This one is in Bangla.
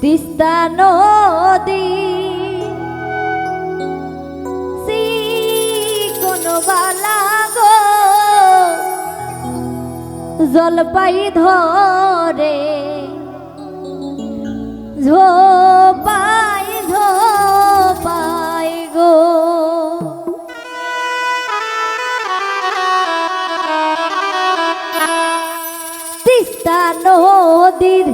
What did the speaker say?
তিস্তা নদী সি কোনো বালা জলপাই ধরে ঝোপাই তিস্তা নদীর